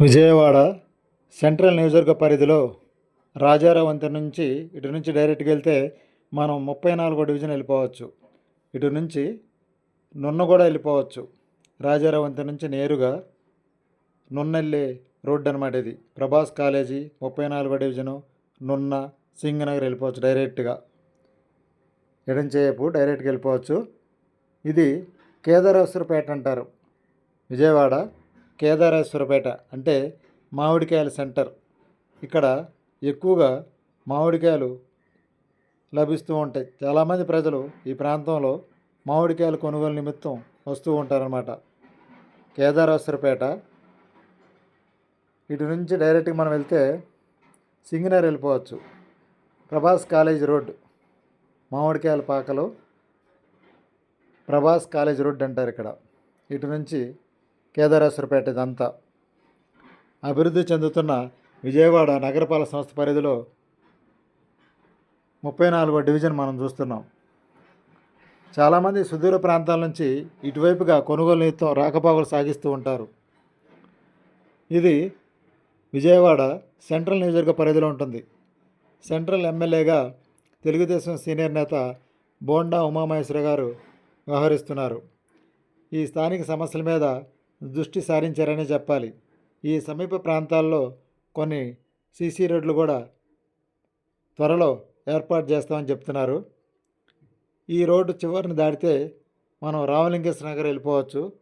Vijayawada central నియోజకవర్గ పరిధిలో రాజారావు వంతెన నుంచి ఇటు నుంచి డైరెక్ట్గా వెళ్తే మనం ముప్పై నాలుగో డివిజన్ వెళ్ళిపోవచ్చు. ఇటు నుంచి నున్న కూడా వెళ్ళిపోవచ్చు. రాజారావు వంతెన నుంచి నేరుగా నున్నెల్లి రోడ్డు అనమాట ఇది. ప్రభాస్ కాలేజీ ముప్పై నాలుగో డివిజను నున్న సింగనగర్ వెళ్ళిపోవచ్చు డైరెక్ట్గా. ఎడంచేపు డైరెక్ట్గా వెళ్ళిపోవచ్చు. ఇది కేదారేశ్వరపేట అంటారు. విజయవాడ కేదారేశ్వరపేట అంటే మామిడికాయల సెంటర్. ఇక్కడ ఎక్కువగా మామిడికాయలు లభిస్తూ ఉంటాయి. చాలామంది ప్రజలు ఈ ప్రాంతంలో మామిడికాయల కొనుగోలు నిమిత్తం వస్తూ ఉంటారనమాట కేదారేశ్వరపేట. ఇటు నుంచి డైరెక్ట్గా మనం వెళ్తే సింగనర్ వెళ్ళిపోవచ్చు. ప్రభాస్ కాలేజ్ రోడ్ మామిడికాయల పాకలు ప్రభాస్ కాలేజ్ రోడ్ అంటారు ఇక్కడ. ఇటు నుంచి కేదారేశ్వరపేట ఇదంతా. అభివృద్ధి చెందుతున్న విజయవాడ నగరపాలక సంస్థ పరిధిలో ముప్పై నాలుగో డివిజన్ మనం చూస్తున్నాం. చాలామంది సుదూర ప్రాంతాల నుంచి ఇటువైపుగా కొనుగోలు నిమిత్తం రాకపోకలు సాగిస్తూ ఉంటారు. ఇది విజయవాడ సెంట్రల్ నియోజకవర్గ పరిధిలో ఉంటుంది. సెంట్రల్ ఎమ్మెల్యేగా తెలుగుదేశం సీనియర్ నేత బోండా ఉమామహేశ్వర గారు వ్యవహరిస్తున్నారు. ఈ స్థానిక సమస్యల మీద దృష్టి సారించారనే చెప్పాలి. ఈ సమీప ప్రాంతాల్లో కొన్ని సీసీ రోడ్లు కూడా త్వరలో ఏర్పాటు చేస్తామని చెప్తున్నారు. ఈ రోడ్డు చివరిని దాటితే మనం రామలింగేశ్వర నగర్ వెళ్ళిపోవచ్చు.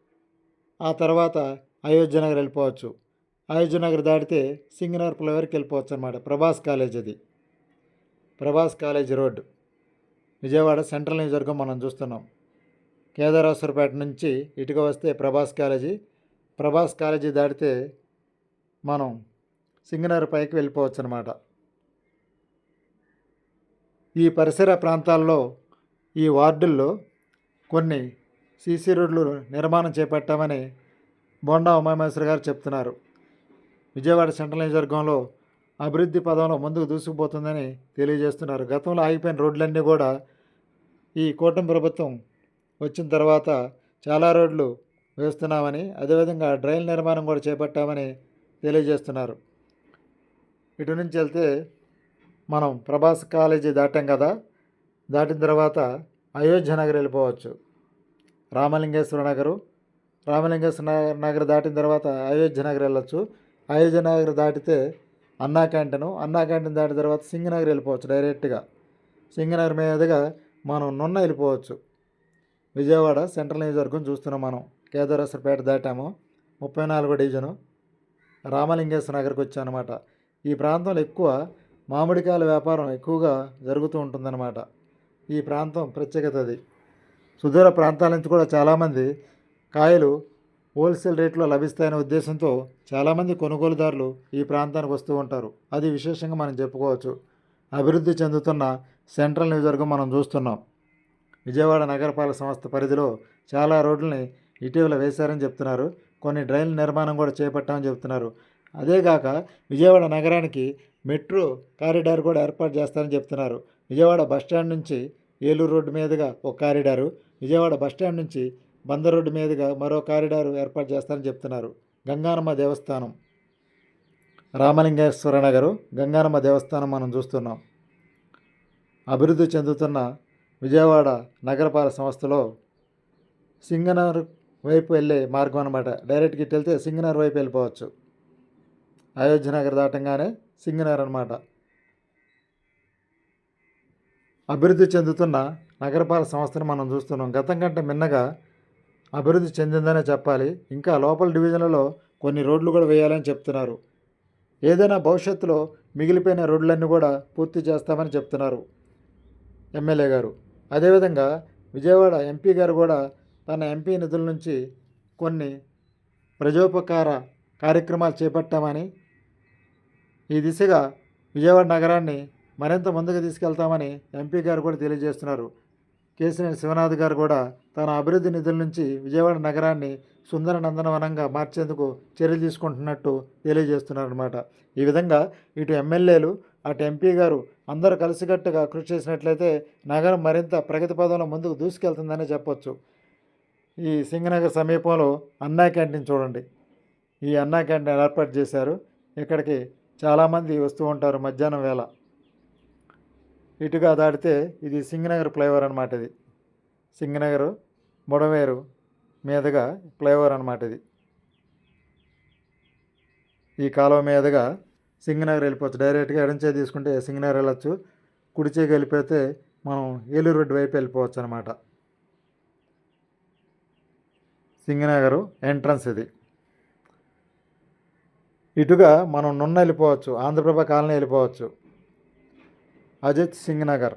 ఆ తర్వాత అయోధ్య నగర్ వెళ్ళిపోవచ్చు. అయోధ్య నగర్ దాటితే సింగనగర్ ఫ్లైవర్కి వెళ్ళిపోవచ్చు అనమాట ప్రభాస్ కాలేజ్ అది. Prabhas college road Vijayawada central నియోజకవర్గం మనం చూస్తున్నాం. కేదారేశ్వరపేట నుంచి ఇటుక వస్తే ప్రభాస్ కాలేజీ. ప్రభాస్ కాలేజీ దాటితే మనం సింగనగర్ పైకి వెళ్ళిపోవచ్చు అనమాట ఈ పరిసర ప్రాంతాల్లో ఈ వార్డుల్లో కొన్ని సీసీ రోడ్లు నిర్మాణం చేపట్టామని బొండా ఉమామేశ్వర గారు చెప్తున్నారు. విజయవాడ సెంట్రల్ నియోజకవర్గంలో అభివృద్ధి పదంలో ముందుకు దూసుకుపోతుందని తెలియజేస్తున్నారు. గతంలో ఆగిపోయిన రోడ్లన్నీ కూడా ఈ కూటమి ప్రభుత్వం వచ్చిన తర్వాత చాలా రోడ్లు వేస్తున్నామని అదేవిధంగా డ్రైన్ నిర్మాణం కూడా చేపట్టామని తెలియజేస్తున్నారు. ఇటు నుంచి వెళ్తే మనం ప్రభాస్ కాలేజీ దాటాం కదా దాటిన తర్వాత అయోధ్య నగర్ వెళ్ళిపోవచ్చు. రామలింగేశ్వర నగరు రామలింగేశ్వర నగర్- నగర్ దాటిన తర్వాత అయోధ్య నగర్ వెళ్ళొచ్చు. అయోధ్య నగర్ దాటితే అన్నా క్యాంటీన్ అన్నా క్యాంటీన్ దాటిన తర్వాత సింగనగర్ వెళ్ళిపోవచ్చు డైరెక్ట్గా. సింగనగర్ మీదుగా మనం నున్న వెళ్ళిపోవచ్చు. విజయవాడ సెంట్రల్ నియోజకవర్గం చూస్తున్నాం మనం. కేదారేశ్వరపేట దాటాము. ముప్పై నాలుగో డివిజను రామలింగేశ్వర నగర్కి వచ్చామన్నమాట ఈ ప్రాంతంలో ఎక్కువ మామిడికాయల వ్యాపారం ఎక్కువగా జరుగుతూ ఉంటుందన్నమాట. ఈ ప్రాంతం ప్రత్యేకత అది. సుదూర ప్రాంతాల నుంచి కూడా చాలామంది కాయలు హోల్సేల్ రేట్లో లభిస్తాయనే ఉద్దేశంతో చాలామంది కొనుగోలుదారులు ఈ ప్రాంతానికి వస్తూ ఉంటారు. అది విశేషంగా మనం చెప్పుకోవచ్చు. అభివృద్ధి చెందుతున్న సెంట్రల్ నియోజకవర్గం మనం చూస్తున్నాం. విజయవాడ నగరపాలక సంస్థ పరిధిలో చాలా రోడ్లని ఇటీవల వేశారని చెప్తున్నారు. కొన్ని డ్రైన్ల నిర్మాణం కూడా చేపట్టామని చెప్తున్నారు. అదేగాక విజయవాడ నగరానికి మెట్రో కారిడార్ కూడా ఏర్పాటు చేస్తారని చెప్తున్నారు. విజయవాడ బస్టాండ్ నుంచి ఏలూరు రోడ్డు మీదుగా ఒక కారిడారు విజయవాడ బస్టాండ్ నుంచి బందర్ రోడ్డు మీదుగా మరో కారిడారు ఏర్పాటు చేస్తారని చెప్తున్నారు. గంగానమ్మ దేవస్థానం. రామలింగేశ్వర నగరు గంగానమ్మ దేవస్థానం మనం చూస్తున్నాం. అభివృద్ధి చెందుతున్న విజయవాడ నగరపాలక సంస్థలో సింగనగర్ వైపు వెళ్ళే మార్గం అనమాట డైరెక్ట్గా ఇటు వెళ్తే సింగనగర్ వైపు వెళ్ళిపోవచ్చు. అయోధ్య నగర్ దాటంగానే సింగనగర్ అనమాట అభివృద్ధి చెందుతున్న నగరపాలక సంస్థను మనం చూస్తున్నాం. గతం కంటే మిన్నగా అభివృద్ధి చెందిందనే చెప్పాలి. ఇంకా లోపల డివిజన్లలో కొన్ని రోడ్లు కూడా వేయాలని చెప్తున్నారు. ఏదైనా భవిష్యత్తులో మిగిలిపోయిన రోడ్లన్నీ కూడా పూర్తి చేస్తామని చెప్తున్నారు. ఎమ్మెల్యే గారు. అదేవిధంగా విజయవాడ ఎంపీ గారు కూడా తన ఎంపీ నిధుల నుంచి కొన్ని ప్రజోపకార కార్యక్రమాలు చేపట్టామని ఈ దిశగా విజయవాడ నగరాన్ని మరింత ముందుకు తీసుకెళ్తామని ఎంపీ గారు కూడా తెలియజేస్తున్నారు. కేసినేని శివనాథ్ గారు కూడా తన అభివృద్ధి నిధుల నుంచి విజయవాడ నగరాన్ని సుందర నందనవనంగా మార్చేందుకు చర్యలు తీసుకుంటున్నట్టు తెలియజేస్తున్నారు అనమాట ఈ విధంగా ఇటు ఎమ్మెల్యేలు అటు ఎంపీ గారు అందరూ కలిసికట్టుగా కృషి చేసినట్లయితే నగరం మరింత ప్రగతి పదంలో ముందుకు దూసుకెళ్తుందని చెప్పొచ్చు. ఈ సింగనగర్ సమీపంలో అన్నా క్యాంటీన్ చూడండి. ఈ అన్నా క్యాంటీన్ ఏర్పాటు చేశారు. ఇక్కడికి చాలామంది వస్తూ ఉంటారు మధ్యాహ్నం వేళ. ఇటుగా దాటితే ఇది సింగనగర్ ఫ్లైఓవర్ అనమాట ఇది. సింగనగర్ బుడవేరు మీదుగా ఫ్లైఓవర్ అనమాట ఇది. ఈ కాలువ మీదుగా సింగనగర్ వెళ్ళిపోవచ్చు. డైరెక్ట్గా ఎడంచే తీసుకుంటే సింగనగర్ వెళ్ళచ్చు. కుడిచేకి వెళ్ళిపోతే మనం ఏలూరు రోడ్డు వైపు వెళ్ళిపోవచ్చు అనమాట సింగనగర్ ఎంట్రన్స్ ఇది. ఇటుగా మనం నున్న వెళ్ళిపోవచ్చు. ఆంధ్రప్రభ కాలనీ వెళ్ళిపోవచ్చు. అజిత్ సింగ్ నగర్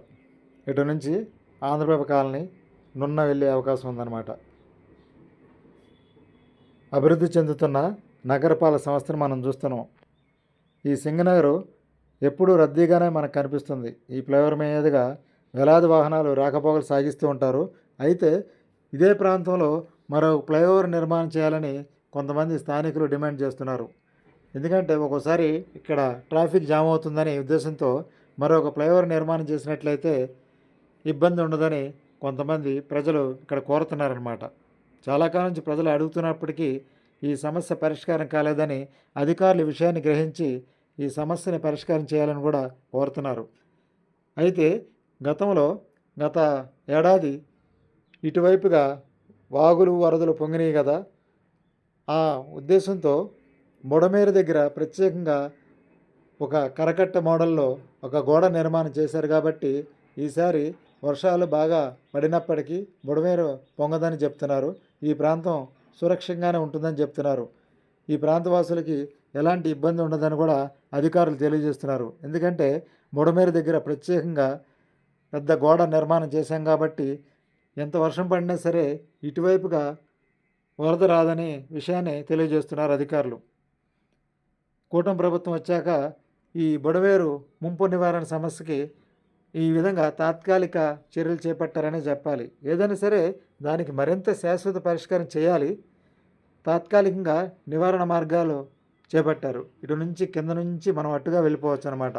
ఇటు నుంచి ఆంధ్రప్రభ కాలనీ నున్న వెళ్ళే అవకాశం ఉందన్నమాట. అభివృద్ధి చెందుతున్న నగరపాలక సంస్థను మనం చూస్తున్నాం. ఈ సింగనగరు ఎప్పుడూ రద్దీగానే మనకు కనిపిస్తుంది. ఈ ఫ్లైఓవర్ మీదుగా వేలాది వాహనాలు రాకపోకలు సాగిస్తూ ఉంటారు. అయితే ఇదే ప్రాంతంలో మరో ఫ్లైఓవర్ నిర్మాణం చేయాలని కొంతమంది స్థానికులు డిమాండ్ చేస్తున్నారు. ఎందుకంటే ఒక్కోసారి ఇక్కడ ట్రాఫిక్ జామ్ అవుతుందనే ఉద్దేశంతో మరొక ఫ్లైఓవర్ నిర్మాణం చేసినట్లయితే ఇబ్బంది ఉండదని కొంతమంది ప్రజలు ఇక్కడ కోరుతున్నారనమాట చాలా కాలం నుంచి ప్రజలు అడుగుతున్నప్పటికీ ఈ సమస్య పరిష్కారం కాలేదని అధికారులు విషయాన్ని గ్రహించి ఈ సమస్యని పరిష్కారం చేయాలని కూడా కోరుతున్నారు. అయితే గతంలో గత ఏడాది ఇటువైపుగా వాగులు వరదలు పొంగినాయి కదా. ఆ ఉద్దేశంతో బుడమేరు దగ్గర ప్రత్యేకంగా ఒక కరకట్ట మోడల్లో ఒక గోడ నిర్మాణం చేశారు కాబట్టి ఈసారి వర్షాలు బాగా పడినప్పటికీ బుడమేరు పొంగదని చెప్తున్నారు. ఈ ప్రాంతం సురక్షంగానే ఉంటుందని చెప్తున్నారు. ఈ ప్రాంతవాసులకి ఎలాంటి ఇబ్బంది ఉండదని కూడా అధికారులు తెలియజేస్తున్నారు. ఎందుకంటే బుడమేరు దగ్గర ప్రత్యేకంగా పెద్ద గోడ నిర్మాణం చేశాం కాబట్టి ఎంత వర్షం పడినా సరే ఇటువైపుగా వరద రాదనే విషయాన్ని తెలియజేస్తున్నారు అధికారులు. కూటమి ప్రభుత్వం వచ్చాక ఈ బుడవేరు ముంపు నివారణ సమస్యకి ఈ విధంగా తాత్కాలిక చర్యలు చేపట్టారనే చెప్పాలి. ఏదైనా సరే దానికి మరింత శాశ్వత పరిష్కారం చేయాలి. తాత్కాలికంగా నివారణ మార్గాలు చేపట్టారు. ఇటు నుంచి కింద నుంచి మనం అట్టుగా వెళ్ళిపోవచ్చు అనమాట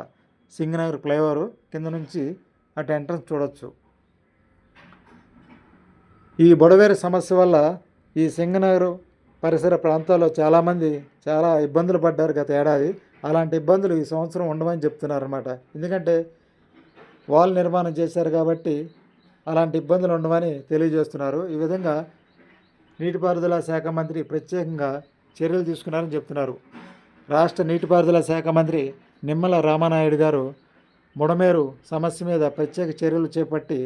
సింగనగర్ ఫ్లైఓవర్ కింద నుంచి అటు ఎంట్రన్స్ చూడొచ్చు. ఈ బుడవేరు సమస్య వల్ల ఈ సింగనగర్ పరిసర ప్రాంతాల్లో చాలామంది చాలా ఇబ్బందులు పడ్డారు గత ఏడాది. అలాంటి ఇబ్బందులు ఈ సంవత్సరం ఉండవని చెప్తున్నారు అనమాట ఎందుకంటే వాల్ నిర్మాణం చేశారు కాబట్టి అలాంటి ఇబ్బందులు ఉండవని తెలియజేస్తున్నారు. ఈ విధంగా నీటిపారుదల శాఖ మంత్రి ప్రత్యేకంగా చర్యలు తీసుకున్నారని చెప్తున్నారు. రాష్ట్ర నీటిపారుదల శాఖ మంత్రి నిమ్మల రామానాయుడు గారు ముడమేరు సమస్య మీద ప్రత్యేక చర్యలు చేపట్టి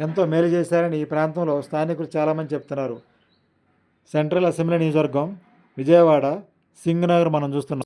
ఎంతో మేలు చేశారని ఈ ప్రాంతంలో స్థానికులు చాలామంది చెప్తున్నారు. సెంట్రల్ అసెంబ్లీ నియోజకవర్గం విజయవాడ సింగనగర్ మనం చూస్తున్నాం.